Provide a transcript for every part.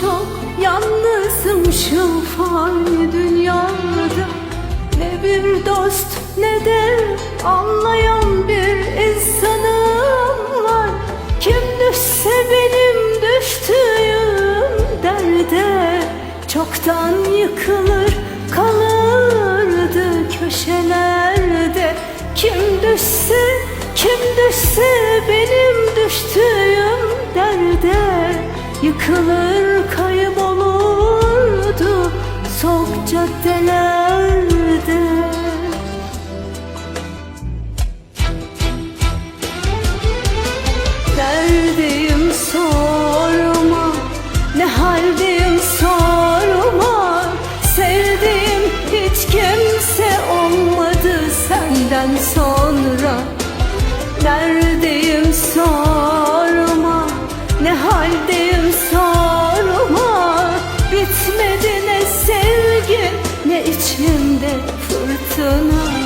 çok yalnızım şu fani dünyada. Ne bir dost ne de anlayan bir insanım var. Kim düşse benim düştüğüm derde Çoktan yıkılır kalırdı köşelerde. Kim düşse kim düşse benim düştüğüm derde Yıkılır kaybolurdu sok caddelerde. Neredeyim sorma Ne haldeyim sorma. Sevdiğim hiç kimse olmadı senden sonra. Neredeyim sorma Ne haldeyim sorma. Bitmedi ne sevgi Ne içimde fırtına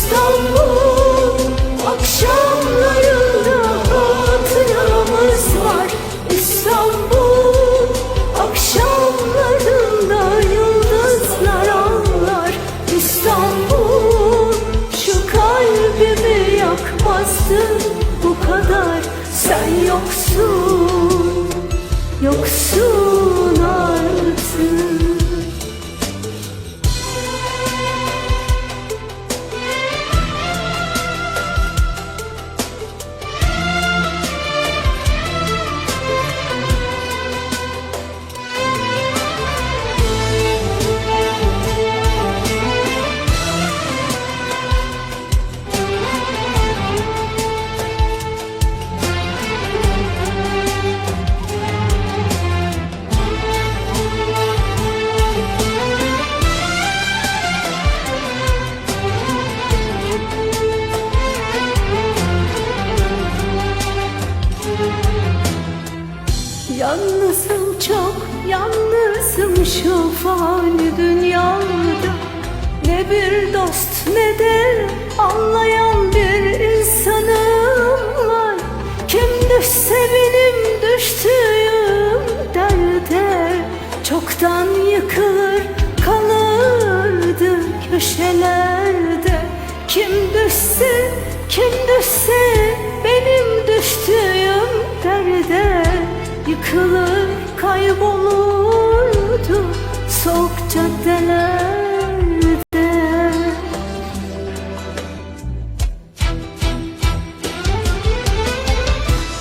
İstanbul akşamlarında hatıramız var. İstanbul akşamlarında yıldızlar ağlar İstanbul şu kalbimi yakmazdı bu kadar. Sen yoksun, yoksun çok yalnızım şu fani dünyada. Ne bir dost ne de anlayan bir insanım var Kim düşse benim düştüğüm derde Çoktan yıkılır kalırdı köşelerde. Kim düşse kim düşse benim düştüğüm derde Yıkılır kaybolurdu sok caddelerde.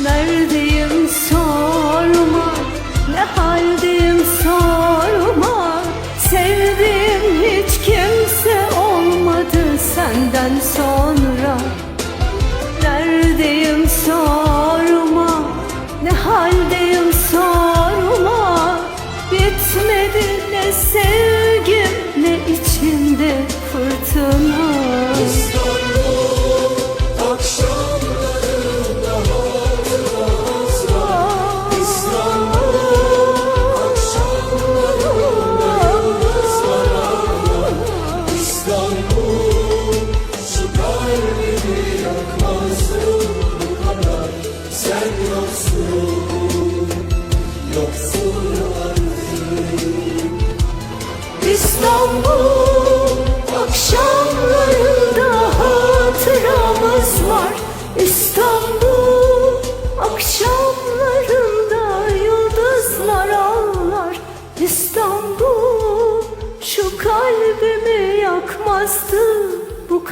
Neredeyim sorma Ne haldeyim sorma. Sevdiğim hiç kimse olmadı senden sonra İstanbul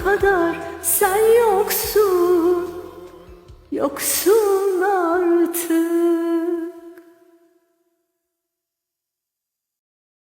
kadar sen yoksun. Yoksun artık